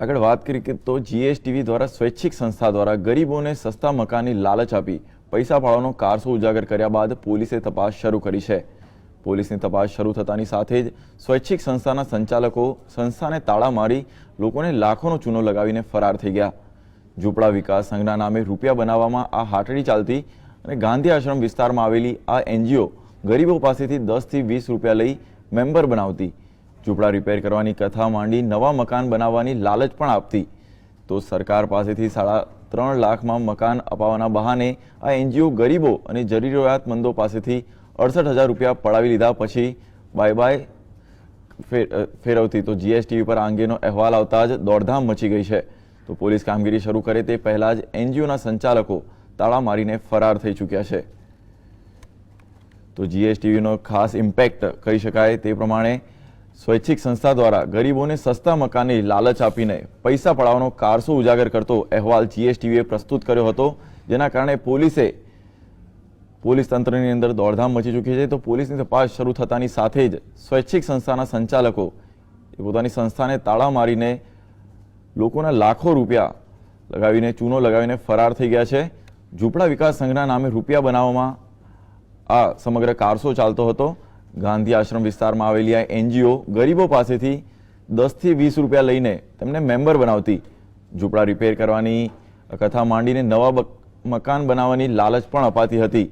આગળ વાત કરી કે તો જીએસટીવી દ્વારા સ્વૈચ્છિક સંસ્થા દ્વારા ગરીબોને સસ્તા મકાનની લાલચ આપી પૈસા પાડવાનો કારસો ઉજાગર કર્યા બાદ પોલીસે તપાસ શરૂ કરી છે. પોલીસની તપાસ શરૂ થતાની સાથે જ સ્વૈચ્છિક સંસ્થાના સંચાલકો સંસ્થાને તાળા મારી લોકોને લાખોનો ચૂનો લગાવીને ફરાર થઈ ગયા. ઝૂંપડા વિકાસ સંઘના નામે રૂપિયા બનાવવામાં આ હાટડી ચાલતી અને ગાંધી આશ્રમ વિસ્તારમાં આવેલી આ એનજીઓ ગરીબો પાસેથી દસથી વીસ રૂપિયા લઈ મેમ્બર બનાવતી ઝૂંપડા રિપેર કરવાની કથા માંડી, નવા મકાન બનાવવાની લાલચ પણ આપતી. તો સરકાર પાસેથી સાડા ત્રણ લાખમાં મકાન અપાવવાના બહાને આ એનજીઓ ગરીબો અને જરૂરિયાતમંદો પાસેથી અડસઠ હજાર રૂપિયા પડાવી લીધા પછી બાય બાય ફેર- ફેરવતી. તો જીએસટીવી પર આ અંગેનો અહેવાલ આવતા જ દોડધામ મચી ગઈ છે. તો પોલીસ કામગીરી શરૂ કરે તે પહેલાં જ એનજીઓના સંચાલકો તાળા મારીને ફરાર થઈ ચૂક્યા છે. તો જીએસટીવીનો ખાસ ઇમ્પેક્ટ કહી શકાય તે પ્રમાણે સ્વૈચ્છિક સંસ્થા દ્વારા ગરીબોને સસ્તા મકાનની લાલચ આપીને પૈસા પડાવવાનો કારસો ઉજાગર કરતો અહેવાલ જીએસટીવીએ પ્રસ્તુત કર્યો હતો, જેના કારણે પોલીસે પોલીસ તંત્રની અંદર દોડધામ મચી ચૂકી છે. તો પોલીસની તપાસ શરૂ થતાની સાથે જ સ્વૈચ્છિક સંસ્થાના સંચાલકો એ પોતાની સંસ્થાને તાળા મારીને લોકોના લાખો રૂપિયા લગાવીને, ચૂનો લગાવીને ફરાર થઈ ગયા છે. ઝૂંપડા વિકાસ સંઘના નામે રૂપિયા બનાવવામાં આ સમગ્ર કારસો ચાલતો હતો. ગાંધી આશ્રમ વિસ્તારમાં આવેલી આ એનજીઓ ગરીબો પાસેથી દસથી વીસ રૂપિયા લઈને તેમને મેમ્બર બનાવતી ઝૂંપડા રિપેર કરવાની, કથા માંડીને નવા મકાન બનાવવાની લાલચ પણ અપાતી હતી.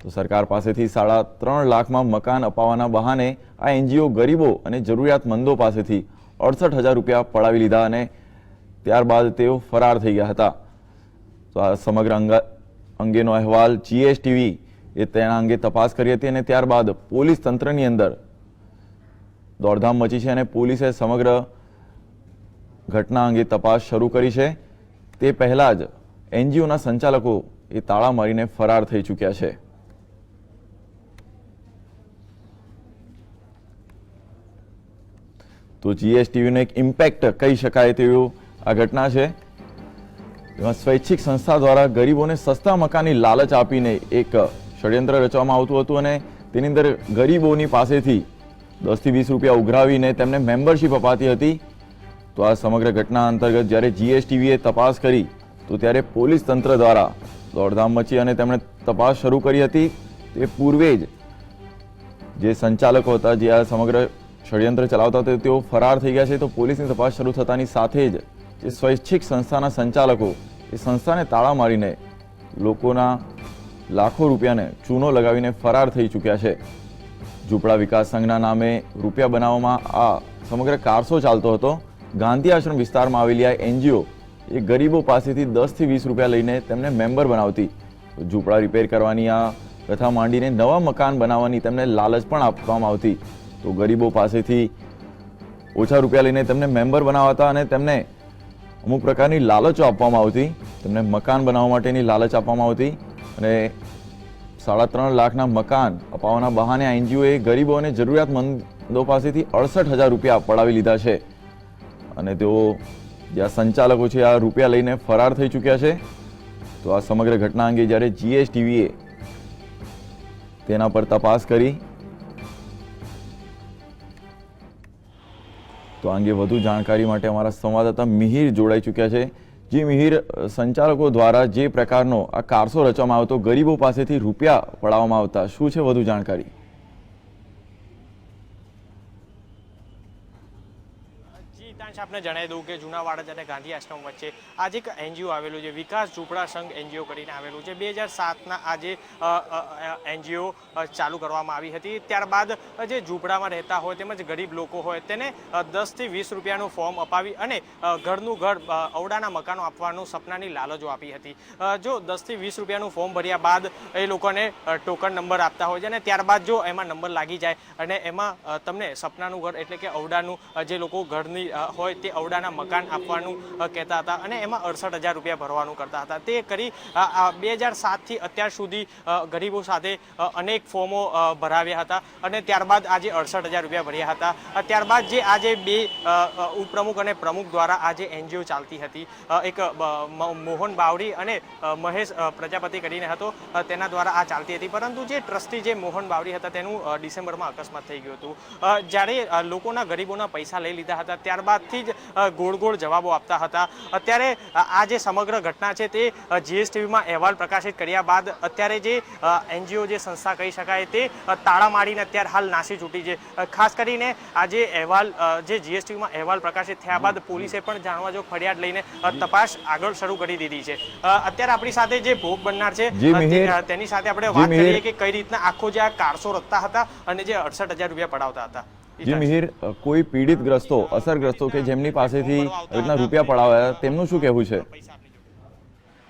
તો સરકાર પાસેથી સાડા ત્રણ લાખમાં મકાન અપાવવાના બહાને આ એનજીઓ ગરીબો અને જરૂરિયાતમંદો પાસેથી અડસઠ હજાર રૂપિયા પડાવી લીધા અને ત્યારબાદ તેઓ ફરાર થઈ ગયા હતા. તો આ સમગ્ર અંગા અંગેનો અહેવાલ જીએસટીવી એ તેના અંગે તપાસ કરી હતી અને ત્યારબાદ પોલીસ તંત્રની અંદર દોડધામ મચી છે અને પોલીસે સમગ્ર ઘટના અંગે તપાસ શરૂ કરી છે. તે પહેલા જ એનજીઓના સંચાલકો એ તાળા મારીને ફરાર થઈ ચૂક્યા છે. તો જીએસટીવીનો એક ઇમ્પેક્ટ કહી શકાય તેવું આ ઘટના છે. એમાં સ્વૈચ્છિક સંસ્થા દ્વારા ગરીબોને સસ્તા મકાનની લાલચ આપીને એક ષડયંત્ર રચવામાં આવતું હતું અને તેની અંદર ગરીબોની પાસેથી દસથી વીસ રૂપિયા ઉઘરાવીને તેમને મેમ્બરશિપ અપાતી હતી. તો આ સમગ્ર ઘટના અંતર્ગત જ્યારે જીએસટીવીએ તપાસ કરી, તો ત્યારે પોલીસ તંત્ર દ્વારા દોડધામ મચી અને તેમણે તપાસ શરૂ કરી હતી. તે પૂર્વે જ જે સંચાલકો હતા, જે આ સમગ્ર ષડયંત્ર ચલાવતા હતા, તેઓ ફરાર થઈ ગયા છે. તો પોલીસની તપાસ શરૂ થતાની સાથે જ જે સ્વૈચ્છિક સંસ્થાના સંચાલકો એ સંસ્થાને તાળા મારીને લોકોના લાખો રૂપિયાને ચૂનો લગાવીને ફરાર થઈ ચૂક્યા છે. ઝૂંપડા વિકાસ સંઘના નામે રૂપિયા બનાવવામાં આ સમગ્ર કારસો ચાલતો હતો. ગાંધી આશ્રમ વિસ્તારમાં આવેલી આ એનજીઓ એ ગરીબો પાસેથી દસથી વીસ રૂપિયા લઈને તેમને મેમ્બર બનાવતી. ઝૂંપડા રિપેર કરવાની આ કથા માંડીને નવા મકાન બનાવવાની તેમને લાલચ પણ આપવામાં આવતી. તો ગરીબો પાસેથી ઓછા રૂપિયા લઈને તેમને મેમ્બર બનાવતા અને તેમને અમુક પ્રકારની લાલચો આપવામાં આવતી. તેમને મકાન બનાવવા માટેની લાલચ આપવામાં આવતી. અને સાડા ત્રણ લાખના મકાન અપાવવાના બહાને આ એનજીઓએ ગરીબો અને જરૂરિયાતમંદો પાસેથી અડસઠ હજાર રૂપિયા પડાવી લીધા છે. અને તેઓ જે આ સંચાલકો છે, આ રૂપિયા લઈને ફરાર થઈ ચૂક્યા છે. તો આ સમગ્ર ઘટના અંગે જ્યારે જીએસટીવીએ તેના પર તપાસ કરી, તો આ અંગે વધુ જાણકારી માટે અમારા સંવાદદાતા મિહિર જોડાઈ ચૂક્યા છે. જે મિહિર સંચાલકો દ્વારા જે પ્રકારનો આ કારસો રચવામાં આવતો ગરીબો પાસેથી રૂપિયા પડાવવામાં આવતા. શું છે વધુ જાણકારી? હિતાંશ આપને જણાવી દઉં કે જૂનાવાડા અને ગાંધી આશ્રમ વચ્ચે આજે એક એનજીઓ આવેલું છે, વિકાસ ઝૂંપડા સંઘ એનજીઓ કરીને આવેલું છે. બે હજાર સાતના આજે એનજીઓ ચાલુ કરવામાં આવી હતી. ત્યારબાદ જે ઝૂંપડામાં રહેતા હોય તેમજ ગરીબ લોકો હોય તેને દસથી વીસ રૂપિયાનું ફોર્મ અપાવી અને ઘરનું ઘર અવડાના મકાનો આપવાનું સપનાની લાલચો આપી હતી. જો દસથી વીસ રૂપિયાનું ફોર્મ ભર્યા બાદ એ લોકોને ટોકન નંબર આપતા હોય છે અને ત્યારબાદ જો એમાં નંબર લાગી જાય અને એમાં તમને સપનાનું ઘર એટલે કે અવડાનું જે લોકો ઘરની હોય તે ઔડાના મકાન આપવાનું કહેતા હતા અને એમાં અડસઠ હજાર રૂપિયા ભરવાનું કરતા હતા. તે કરી બે હજાર સાતથી અત્યાર સુધી ગરીબો સાથે અનેક ફોર્મો ભરાવ્યા હતા અને ત્યારબાદ આજે અડસઠ હજાર રૂપિયા ભર્યા હતા. ત્યારબાદ જે આજે બે ઉપપ્રમુખ અને પ્રમુખ દ્વારા આજે એનજીઓ ચાલતી હતી. એક મોહન બાવડી અને મહેશ પ્રજાપતિ કરીને હતો. તેના દ્વારા આ ચાલતી હતી. પરંતુ જે ટ્રસ્ટી જે મોહન બાવડી હતા તેનું ડિસેમ્બરમાં અકસ્માત થઈ ગયું હતું. જ્યારે લોકોના ગરીબોના પૈસા લઈ લીધા હતા ત્યારબાદથી જ ગોળ ગોળ જવાબો આપતા હતા. અત્યારે આ જે સમગ્ર ઘટના છે તે જીએસટીવીમાં અહેવાલ પ્રકાશિત કર્યા બાદ અત્યારે જે એનજીઓ જે સંસ્થા કહી શકાય તે તાળા મારીને અત્યારે હાલ નાસી છૂટી છે. ખાસ કરીને આ જે અહેવાલ જે જીએસટીવીમાં અહેવાલ પ્રકાશિત થયા બાદ પોલીસે પણ જાણવા જો ફરિયાદ લઈને તપાસ આગળ શરૂ કરી દીધી છે. અત્યારે આપણી સાથે જે ભોગ બનનાર છે તેની સાથે આપણે વાત કરીએ કે કઈ રીતના આખો જે આ કારસો રખતા હતા અને જે અડસઠ હજાર રૂપિયા પડાવતા હતા. જી મિહિર કોઈ પીડિત ગ્રસ્તો અસરગ્રસ્તો કે જેમની પાસેથી રીતના રૂપિયા પડાવ્યા તેમનું શું કહેવું છે?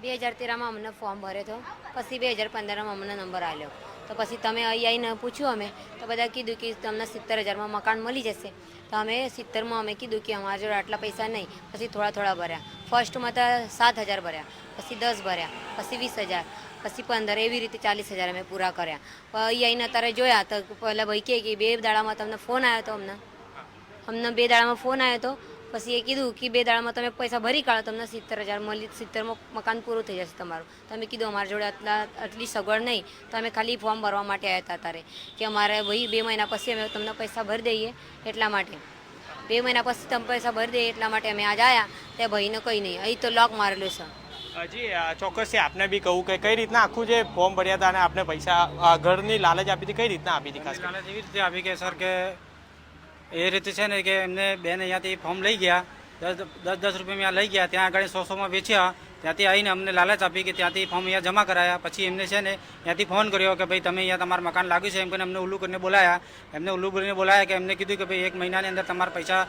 બે હજાર તેરમાં અમને ફોર્મ ભર્યો હતો પછી બે હજાર પંદરમાં અમને નંબર આવ્યો તો પછી તમે અહીં આવીને પૂછ્યું અમે તો બધા કીધું કે તમને સિત્તેર હજારમાં મકાન મળી જશે. તો અમે સિત્તેરમાં અમે કીધું કે અમારા જોડે આટલા પૈસા નહીં પછી થોડા થોડા ભર્યા. ફર્સ્ટમાં તો સાત હજાર ભર્યા પછી દસ ભર્યા પછી વીસ હજાર પછી પંદર એવી રીતે ચાલીસ હજાર અમે પૂરા કર્યા. અહીં આવીને અત્યારે જોયા તો પહેલાં ભાઈ કહે કે બે દાડામાં તમને ફોન આવ્યો હતો અમને. અમને બે દાડામાં ફોન આવ્યો હતો પછી એ કીધું કે બે દાડામાં તમે પૈસા ભરી કાઢો, તમને સિત્તેર હજાર મળી સિત્તેરમાં મકાન પૂરું થઈ જશે તમારું. તમે કીધું અમારા જોડે આટલા, આટલી સગવડ નહીં. તો અમે ખાલી ફોર્મ ભરવા માટે આવ્યા હતા તારે કે અમારે ભાઈ બે મહિના પછી અમે તમને પૈસા ભરી દઈએ એટલા માટે. બે મહિના પછી તમે પૈસા ભરી દઈએ એટલા માટે અમે આજ આવ્યા તે ભાઈને કંઈ નહીં. અહીં તો લોક મારેલું છે. હજી ચોક્કસથી આપને બી કહું કે કઈ રીતના આખું જે ફોર્મ ભર્યા હતા અને આપને પૈસા ઘરની લાલચ આપી હતી, કઈ રીતના આપી હતી ખાસ લાલચ એવી રીતે આપી કે, સર, કે એ રીતે છે ને કે એમને બેન અહીંયાથી ફોર્મ લઈ ગયા. દસ દસ દસ રૂપિયા અહીંયા લઈ ગયા. ત્યાં આગળ સો સોમાં વેચ્યા. ત્યાંથી આવીને અમને લાલચ આપી કે ત્યાંથી ફોર્મ અહીંયા જમા કરાયા. પછી એમને છે ને ત્યાંથી ફોન કર્યો કે, ભાઈ, તમે અહીંયા તમારું મકાન લાગ્યું છે. એમ કરીને અમને ઉલ્લુ કરીને બોલાયા. એમને ઉલ્લુ કરીને બોલાયા કે એમને કીધું કે, ભાઈ, એક મહિનાની અંદર તમારા પૈસા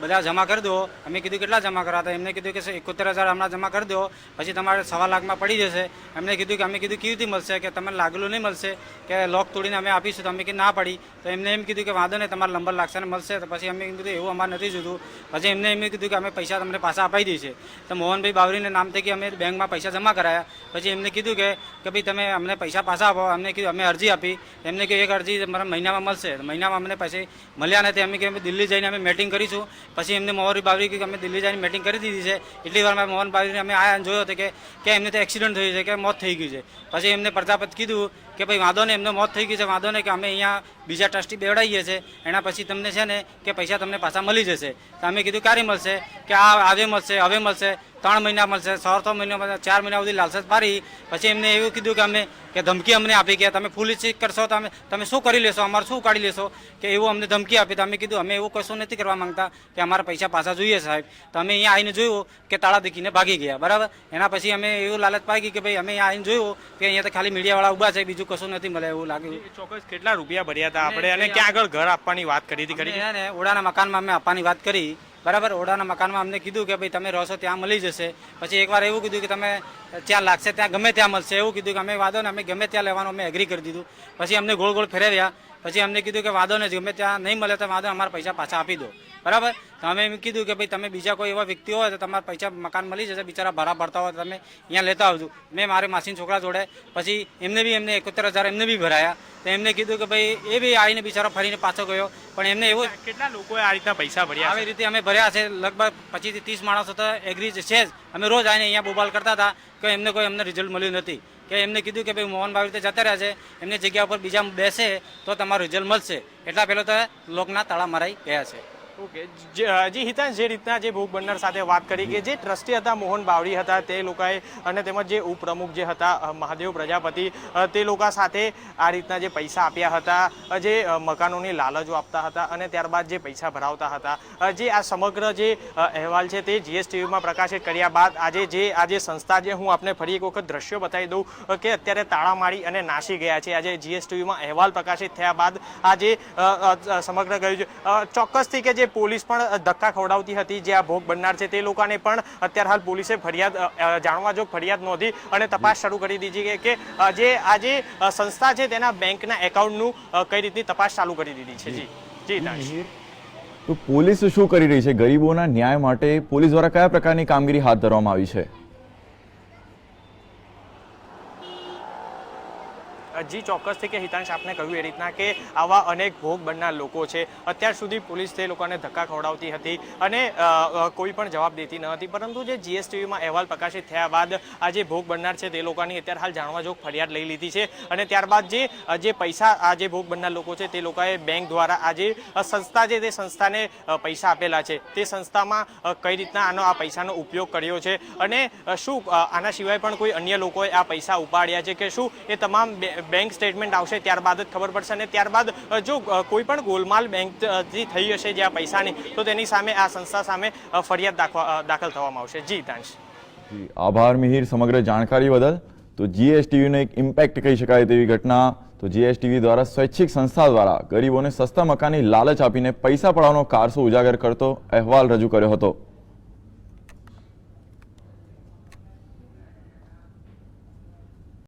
બધા જમા કરી દો. અમે કીધું કેટલા જમા કરાતા એમને કીધું કે એકોતેર હજાર હમણાં જમા કરી દો. પછી તમારે સવા લાખમાં પડી જશે. એમને કીધું કે, અમે કીધું કેવી રીતે મળશે? કે તમને લાગેલું નહીં મળશે કે લોક તોડીને અમે આપીશું. તો અમે કે ના પડી. તો એમને એમ કીધું કે, વાંધો નહીં, તમારે નંબર લાગશે ને મળશે. તો પછી અમે કીધું, એવું અમારે નથી જોતું. પછી એમને એમ કીધું કે, અમે પૈસા તમને પાછા અપાઈ દઈશે તો મોહનભાઈ બાવરીને નામથી કે અમે બેંકમાં પૈસા જમા કરાયા. પછી એમને કીધું કે કે ભાઈ, તમે અમને પૈસા પાછા આપો. અમને કીધું, અમે અરજી આપી. એમને કે એક અરજી મારા મહિનામાં મળશે. મહિનામાં અમને પછી મળ્યા નથી. અમે કે દિલ્હી જઈને અમે મિટિંગ કરીશું. પછી એમને મોહરી બાવરી કે અમે દિલ્હી જઈને મિટિંગ કરી દીધી છે. એટલી વારમાં મોહન બાવરીને અમે આયા જોયો હતો કે કે એમને તો એક્સિડન્ટ થયું છે, કે મોત થઈ ગયું છે. પછી એમને પ્રજાપત કીધું કે ભાઈ વાંધો નહીં એમને મોત થઈ ગયું છે વાંધો નહીં કે અમે અહીંયા બીજા ટ્રસ્ટી બેવડાવીએ છીએ એના પછી તમને છે ને કે પૈસા તમને પાછા મળી જશે. તો અમે કીધું, ક્યારે મળશે? કે, આ આજે મળશે, હવે મળશે. ત્રણ મહિના મળશે છ મળશે ચાર મહિના સુધી લાલસત પાડી પછી એમને એવું કીધું કે અમે કે ધમકી અમને આપી કે તમે પોલીસ ચેક કરશો તો અમે તમે શું કરી લેશો? અમારે શું કાઢી લેશો? કે એવું અમને ધમકી આપી. તો અમે કીધું અમે એવું કશું નથી કરવા માંગતા કે અમારા પૈસા પાછા જોઈએ સાહેબ. તો અમે અહીંયા આવીને જોયું કે તાળા દેખીને ભાગી ગયા. બરાબર? એના પછી અમે એવું લાલચ પાકી કે ભાઈ અમે અહીંયા આવીને જોયું કે અહીંયા તો ખાલી મીડિયાવાળા ઊભા છે બીજું કશું નથી મળે એવું લાગ્યું ચોક્કસ કેટલા રૂપિયા ભર્યા હતા આપણે? અને ક્યાં આગળ ઘર આપવાની વાત કરી હતી ઓડાના મકાનમાં અમે આપવાની વાત કરી. બરાબર ઓડાના મકાનમાં અમને કીધું કે ભાઈ તમે રહો છો, ત્યાં મળી જશે. પછી એકવાર એવું કીધું કે તમે ત્યાં લાગશે, ત્યાં ગમે ત્યાં મળશે. એવું કીધું કે અમે વાંધો ને અમે ગમે ત્યાં લેવાનું, અમે એગ્રી કરી દીધું. પછી અમને ગોળ ગોળ ફેરવ્યા. પછી અમને કીધું કે વાંધો ને ગમે ત્યાં નહીં મળે તો વાંધો અમારા પૈસા પાછા આપી દો. બરાબર? તો અમે એમ કીધું કે ભાઈ તમે બીજા કોઈ એવા વ્યક્તિ હોય તો તમારા પૈસા મકાન મળી જશે બિચારા ભાડા ભરતા હોય તો તમે અહીંયા લેતા આવજો. મેં મારે માસીના છોકરા જોડે પછી એમને બી એમને એકોતેર હજાર એમને બી ભરાયા. તો એમને કીધું કે ભાઈ એ બી આવીને બિચારો ફરીને પાછો ગયો. પણ એમને એવું કેટલા લોકોએ આ રીતના પૈસા ભર્યા આવી રીતે અમે ભર્યા છે. લગભગ પચીસથી ત્રીસ માણસો તો એગ્રી છે જ. અમે રોજ આવીને અહીંયા બોબાલ કરતા હતા કે એમને કોઈ અમને રિઝલ્ટ મળ્યું નથી. કે એમને કીધું કે ભાઈ મોહન ભાઈ રીતે જતા રહ્યા છે. એમની જગ્યા ઉપર બીજા બેસે તો તમારું રિઝલ્ટ મળશે. એટલા પહેલાં તો લોકના તાળા મરાઈ ગયા છે. ઓકે, જે- હિતાંશ, જે રીતના જે ભોગ બનનાર સાથે વાત કરી કે જે ટ્રસ્ટી હતા મોહન બાવડી હતા, તે લોકોએ અને તેમજ જે ઉપપ્રમુખ જે હતા મહાદેવ પ્રજાપતિ તે લોકો સાથે આ રીતના જે પૈસા આપ્યા હતા જે મકાનોની લાલચો આપતા હતા અને ત્યારબાદ જે પૈસા ભરાવતા હતા. જે આ સમગ્ર જે અહેવાલ છે તે જીએસટીવીમાં પ્રકાશિત કર્યા બાદ આજે જે, આ જે સંસ્થા જે હું આપને ફરી એક વખત દ્રશ્યો બતાવી દઉં કે અત્યારે તાળા મારી અને નાસી ગયા છે. આજે જીએસટીવીમાં અહેવાલ પ્રકાશિત થયા બાદ આજે સમગ્ર ગયું છે. ચોક્કસથી કે જે પોલીસ પણ ધક્કા ખવડાવતી હતી જે આ ભોગ બનનાર છે તે લોકોને પણ અત્યારે હાલ પોલીસે ફરિયાદ જાણવા જોગ ફરિયાદ નોંધી અને તપાસ શરૂ કરી દીધી કે જે આ જે સંસ્થા છે તેના બેંકના એકાઉન્ટનું કઈ રીતની તપાસ ચાલુ કરી દીધી છે? જી. જી. તો પોલીસ શું કરી રહી છે? ગરીબોના ન્યાય માટે પોલીસ દ્વારા કયા પ્રકારની કામગીરી હાથ ધરવામાં આવી છે? જી ચોક્કસથી કે હિતાંશ, આપને કહ્યું એ રીતના કે આવા અનેક ભોગ બનનાર લોકો છે. અત્યાર સુધી પોલીસ તે લોકોને ધક્કા ખવડાવતી હતી અને કોઈ પણ જવાબ દેતી ન હતી. પરંતુ જે જીએસટીવીમાં અહેવાલ પ્રકાશિત થયા બાદ આ જે ભોગ બનનાર છે તે લોકોની અત્યારે હાલ જાણવા જોગ ફરિયાદ લઈ લીધી છે. અને ત્યારબાદ જે જે પૈસા આ જે ભોગ બનનાર લોકો છે તે લોકોએ બેંક દ્વારા આ જે સંસ્થા છે તે સંસ્થાને પૈસા આપેલા છે. તે સંસ્થામાં કઈ રીતના આનો આ પૈસાનો ઉપયોગ કર્યો છે અને શું આના સિવાય પણ કોઈ અન્ય લોકોએ આ પૈસા ઉપાડ્યા છે કે શું? એ તમામ બેંક સ્ટેટમેન્ટ આવશે ત્યારબાદ જ ખબર પડશે અને ત્યારબાદ જો કોઈ પણ ગોલમાલ બેંકથી થઈ હશે જે આ પૈસાની, તો તેની સામે આ સંસ્થા સામે ફરિયાદ દાખલ થવામાં આવશે. જી તાંશ આભાર મિહિર, સમગ્ર જાણકારી બદલ. તો જીએસટીવીનો એક ઇમ્પેક્ટ કહી શકાય તેવી ઘટના. તો જીએસટીવી દ્વારા સ્વૈચ્છિક સંસ્થા દ્વારા ગરીબોને સસ્તા મકાનની લાલચ આપીને પૈસા પડાવવાનો કારસો ઉજાગર કરતો અહેવાલ રજૂ કર્યો હતો.